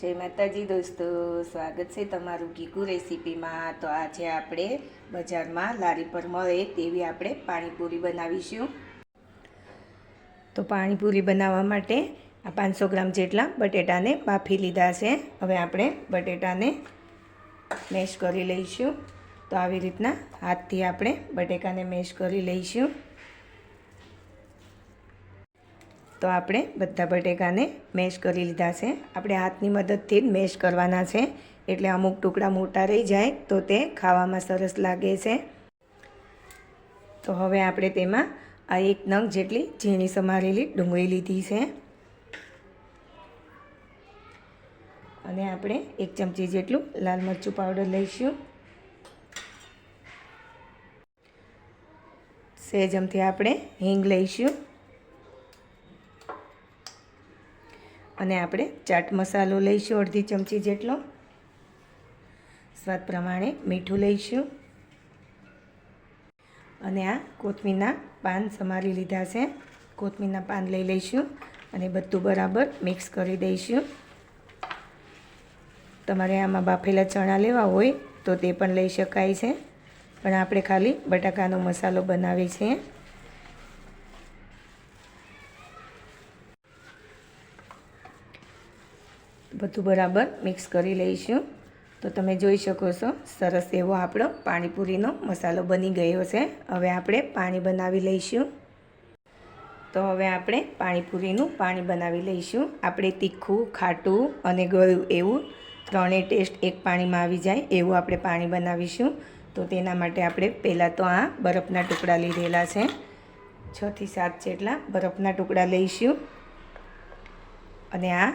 જય માતાજી દોસ્તો, સ્વાગત છે તમારું કીકુ રેસીપીમાં. તો આજે આપણે બજારમાં લારી પર મળે તેવી આપણે પાણીપુરી બનાવીશું. તો પાણીપુરી બનાવવા માટે આ પાંચસો ગ્રામ જેટલા બટેટાને બાફી લીધા છે. હવે આપણે બટેટાને મેશ કરી લઈશું. તો આવી રીતના હાથથી આપણે બટેકાને મેશ કરી લઈશું. તો આપણે બધા બટેકાને મેશ કરી લીધા છે. આપણે હાથની મદદથી જ મેશ કરવાના છે. એટલે અમુક ટુકડા મોટા રહી જાય તો તે ખાવામાં સરસ લાગે છે. તો હવે આપણે તેમાં આ એક નંગ જેટલી ઝીણી સમારેલી ડુંગળી લીધી છે. અને આપણે એક ચમચી જેટલું લાલ મરચું પાવડર લઈશું. સેજમથી આપણે હિંગ લઈશું. અને આપણે ચાટ મસાલો લઈશું અડધી ચમચી જેટલો. સ્વાદ પ્રમાણે મીઠું લઈશું. અને આ કોથમીરના પાન સમારી લીધા છે. કોથમીરના પાન લઈ લઈશું અને બધું બરાબર મિક્સ કરી દઈશું. તમારે આમાં બાફેલા ચણા લેવા હોય તો તે પણ લઈ શકાય છે. પણ આપણે ખાલી બટાકાનો મસાલો બનાવીએ છીએ. બધું બરાબર મિક્સ કરી લઈશું. તો તમે જોઈ શકો છો, સરસ એવો આપણો પાણીપુરીનો મસાલો બની ગયો છે. હવે આપણે પાણી બનાવી લઈશું. તો હવે આપણે પાણીપુરીનું પાણી બનાવી લઈશું. આપણે તીખું, ખાટું અને ગળ્યું એવું ત્રણેય ટેસ્ટ એક પાણીમાં આવી જાય એવું આપણે પાણી બનાવીશું. તો તેના માટે આપણે પહેલાં તો આ બરફના ટુકડા લીધેલા છે. છથી સાત જેટલા બરફના ટુકડા લઈશું. અને આ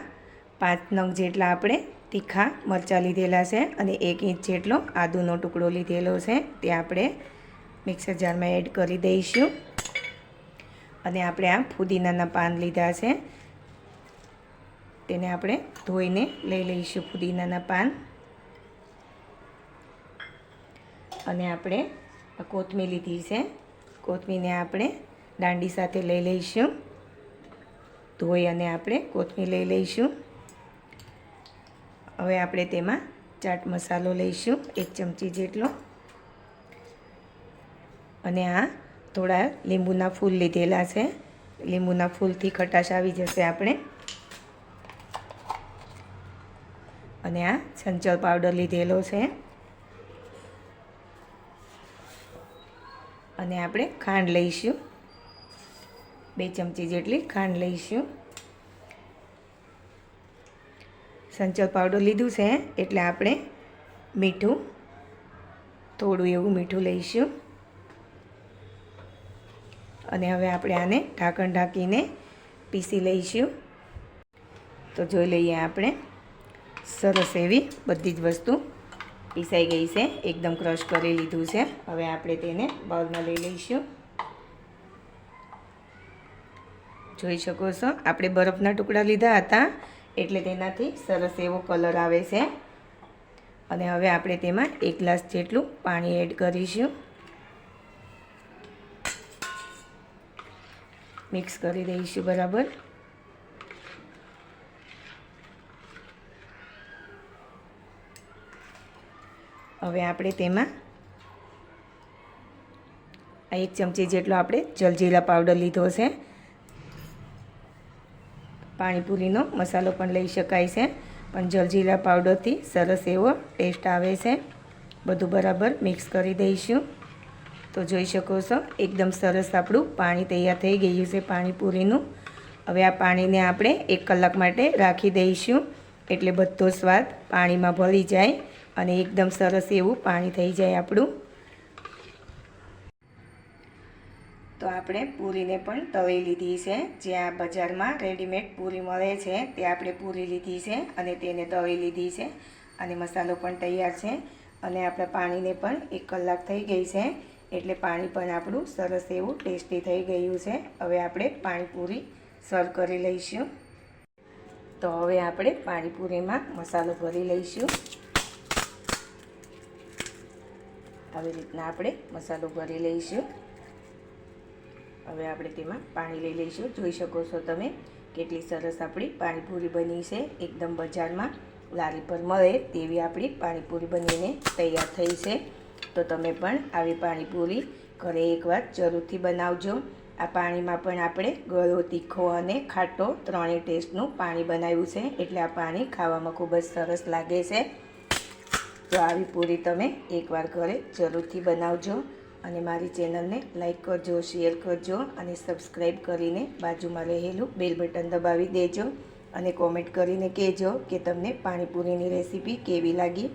પાંચ નંગ જેટલા આપણે તીખા મરચાં લીધેલા છે અને એક ઇંચ જેટલો આદુનો ટુકડો લીધેલો છે, તે આપણે મિક્સર જારમાં એડ કરી દઈશું. અને આપણે આ ફુદીનાના પાન લીધા છે. તેને આપણે ધોઈને લઈ લઈશું ફુદીનાના પાન. અને આપણે કોથમીર લીધી છે. કોથમીરને આપણે દાંડી સાથે લઈ લઈશું. ધોઈ અને આપણે કોથમીર લઈ લઈશું. હવે આપણે તેમાં ચાટ મસાલો લઈશું, એક ચમચી જેટલો. અને આ થોડા લીંબુના ફૂલ લીધેલા છે. લીંબુના ફૂલથી ખટાશ આવી જશે આપણે. અને આ સંચળ પાવડર લીધેલો છે. અને આપણે ખાંડ લઈશું. બે ચમચી જેટલી ખાંડ લઈશું. સંચળ પાવડર લીધું છે, એટલે આપણે મીઠું, થોડું એવું મીઠું લઈશું. અને હવે આપણે આને ઢાંકણ ઢાંકીને પીસી લઈશું. તો જોઈ લઈએ આપણે, સરસ એવી બધી જ વસ્તુ પીસાઈ ગઈ છે, એકદમ ક્રશ કરી લીધું છે. હવે આપણે તેને બાઉલમાં લઈ લઈશું. જોઈ શકો છો, આપણે બરફના ટુકડા લીધા હતા. એટલે તેનાથી સરસ એવો કલર આવે છે. અને હવે આપણે તેમાં એક ગ્લાસ જેટલું પાણી એડ કરીશું. મિક્સ કરી દઈશું બરાબર. હવે આપણે તેમાં એક ચમચી જેટલો આપણે જલજીરા પાવડર લીધો છે. પાણીપુરીનો મસાલો પણ લઈ શકાય છે. પણ જલજીરા પાવડરથી સરસ એવો ટેસ્ટ આવે છે. બધું બરાબર મિક્સ કરી દઈશું. તો જોઈ શકો છો, એકદમ સરસ આપણું પાણી તૈયાર થઈ ગયું છે પાણીપુરીનું. હવે આ પાણીને આપણે એક કલાક માટે રાખી દઈશું, એટલે બધો સ્વાદ પાણીમાં ભળી જાય અને એકદમ સરસ એવું પાણી થઈ જાય આપણું. તો આપણે પૂરીને પણ તળી લીધી છે. જ્યાં બજારમાં રેડીમેડ પૂરી મળે છે, તે આપણે પૂરી લીધી છે અને તેને તળી લીધી છે. અને મસાલો પણ તૈયાર છે અને આપણા પાણીને પણ એક કલાક થઈ ગઈ છે. એટલે પાણી પણ આપણું સરસ એવું ટેસ્ટી થઈ ગયું છે. હવે આપણે પાણીપુરી સર્વ કરી લઈશું. તો હવે આપણે પાણીપુરીમાં મસાલો ભરી લઈશું. આવી રીતના આપણે મસાલો ભરી લઈશું. હવે આપણે તેમાં પાણી લઈ લઈશું. જોઈ શકો છો તમે કેટલી સરસ આપણી પાણીપુરી બની છે. એકદમ બજારમાં લારી પર મળે તેવી આપણી પાણીપુરી બનીને તૈયાર થઈ છે. તો તમે પણ આવી પાણીપુરી ઘરે એકવાર જરૂરથી બનાવજો. આ પાણીમાં પણ આપણે ગળો, તીખો અને ખાટો ત્રણેય ટેસ્ટનું પાણી બનાવ્યું છે. એટલે આ પાણી ખાવામાં ખૂબ જ સરસ લાગે છે. તો આવી પૂરી તમે એકવાર ઘરે જરૂરથી બનાવજો. અને મારી ચેનલને લાઈક કરજો, શેર કરજો અને સબસ્ક્રાઈબ કરીને બાજુમાં રહેલું બેલ બટન દબાવી દેજો અને કોમેન્ટ કરીને કહેજો કે તમને પાણીપુરીની રેસીપી કેવી લાગી.